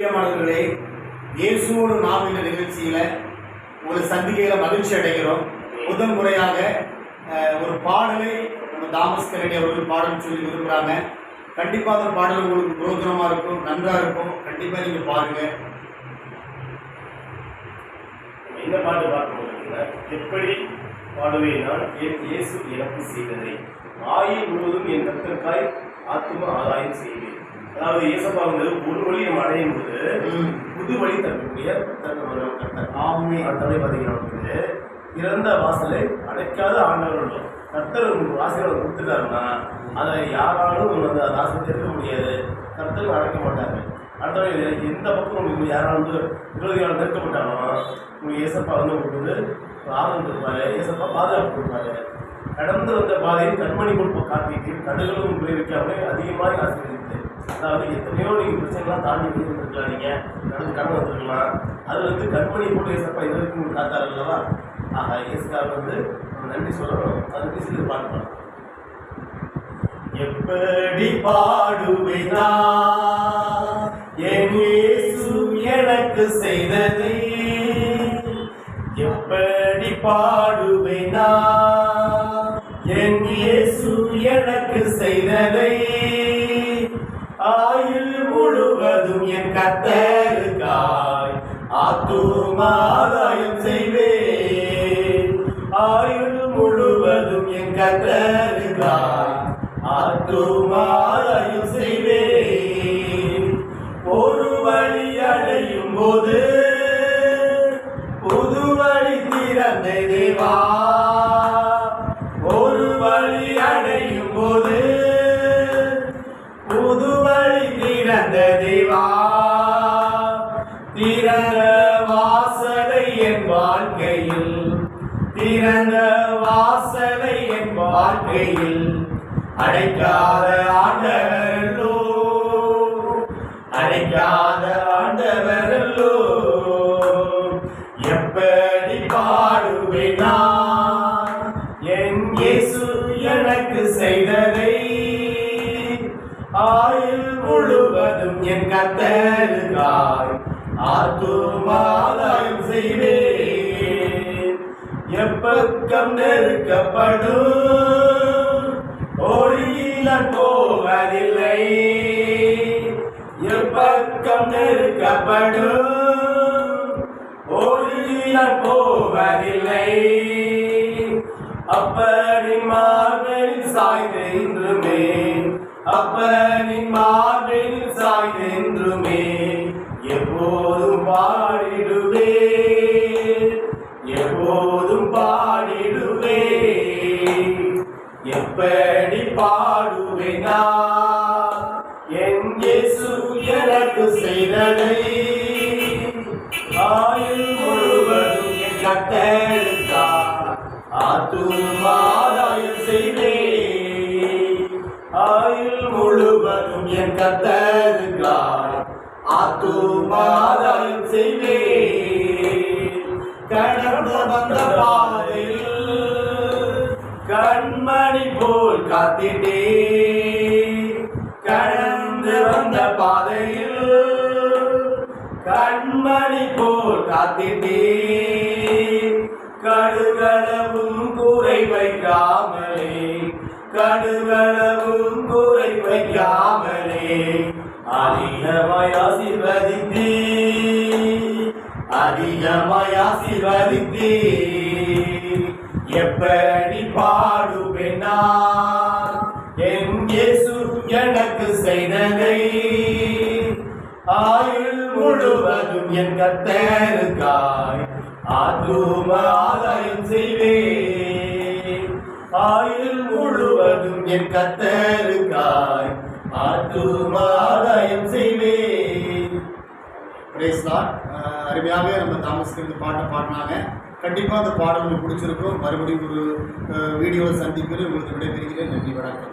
பிரியமானவர்களே இயேசுவோடு நாம் இந்த நிகழ்ச்சியில ஒரு சந்திக்கையில மகிழ்ச்சி அடைகிறோம். முதல் முறையாக ஒரு பாடலை நம்ம தாமஸ் கரடி அவர்கள் பாடல் சொல்லி விரும்புகிறாங்க கண்டிப்பாக அந்த பாடல் உங்களுக்கு புரோஜனமாக இருக்கும் நன்றாக இருக்கும். கண்டிப்பாக நீங்கள் பாருங்க. இந்த பாட்டு பார்க்கும்போது எப்படி பாடுவேன் நான்? என் இயேசு எனக்கு செய்ததை. ஆயுள் முழுவதும் என் கத்திற்காய் ஆத்தும ஆதாயம் செய்வேன். அதாவது இயேசப்பா வந்து ஒரு வழி நம்ம அடையும் போது. புது வழி தரக்கூடிய ஆமே அடுத்தபடி பார்த்தீங்கன்னா வந்து இறந்த வாசலை அடைக்காத ஆண்டவர் இல்லை. கர்த்தர் உங்களுக்கு வாசலை கொடுத்துட்டாருன்னா அதை யாராலும் அந்த வாசலை திறக்க முடியாது. கர்த்தர் அடைக்க மாட்டாங்க அடுத்தவங்க எந்த பக்கம் உங்களுக்கு யாராலும் வந்து விரோதியால் நெருக்கப்பட்டாலும் உங்களுக்கு ஏசப்பா வந்து உங்களுக்கு வந்து ஆதரவு கொடுப்பாரு. ஏசப்பா பாதுகாப்பு கொடுப்பாரு. கடந்து வந்த பாதையில் கண்மணி கொடுப்ப காத்திட்டு கடுகளும் உங்களை அதிகமாக ஆசீர்வதித்து அதாவது எத்தனையோ நீங்கள் பிரச்சனைலாம் தாண்டி வந்துருக்கலாம் நீங்கள் நடந்து கடந்து வந்துருக்கலாம். அது வந்து கண்மணி போட்டு ஏசப்பா இது வரைக்கும் உங்களுக்கு காத்தாரு அல்லவா ஆஹா இயேசுக்காக வந்து நன்றி சொல்லணும். அது பேசி பாட்டு எப்படி பாடுவேனா? என் இயேசு எனக்கு செய்ததை. எப்படி பாடுவேனா? என் இயேசு எனக்கு செய்ததை. ஆயுள் முழுவதும் என் கத்தருக்காய் ஆத்தூர்மாதாயம் செய்வேன். ஆயுள் முழுவதும் என் கத்தருக்காய் ஆத்தூர்மாதாயம் செய்வேன். ஒரு வழி அடையும் போது வாழ்க்கையில் திறந்த வாசலை என் வாழ்க்கையில் அடைக்காத ஆண்டவர்களோ அடைக்காத ஆண்டவர்களோ எப்படி பாடுவேன்? என் இயேசு எனக்கு செய்ததை ஆயுள் முழுவதும் என் கத்தருக்காய் ஆத்துமாதாயம் செய்வேன். பக்கம் நெருக்கப்படும். ஒளியில போவதில்லை. எப்பக்கம் நெருக்கப்படும். ஒளியில போவதில்லை. அப்பனின் மார்பில் சாய்ந்தென்றுமே அப்படி மார்பில் சாய் எப்போதும் பாடிடுவே. எப்படி பாடுவேனா என் இயேசு எனக்கு செய்ததை. ஆயுள் முழுவதும் என் கட்டெடுத்தா ஆத்துமாதாயம் செய்வேன் ஆயுள் முழுவதும் என் கத்தருக்காய் ஆத்துமாதாயம் செய்வேன் காத்திட்டே. கடந்து வந்த பாதையில் கண்மணி போல் காத்திட்டே. கடுகளவும் கூரை வைக்காமலே கடுகளவும் கூரை வைக்காமலே அதிகமாய் ஆசிர்வதித்தே அதிகமாய் ஆசிர்வதித்தே. எப்படி பாடுவேனா? என் இயேசு எனக்கு செய்ததை ஆயுள் முழுவதும் என் கத்தருக்காய் ஆத்தும ஆதாயம் செய்வேன். ஆயுள் முழுவதும் என் கத்தருக்காய் ஆத்தும ஆதாயம் செய்வேன். அருமையாகவே நம்ம தாமஸ் பாட்டை பாடினாங்க. கண்டிப்பாக அந்த பாடல் உங்களுக்கு பிடிச்சிருக்கும். மறுபடியும் ஒரு வீடியோவை சந்திப்பது உங்களுக்கு விடைபெறுகிறேன். நன்றி வணக்கம்.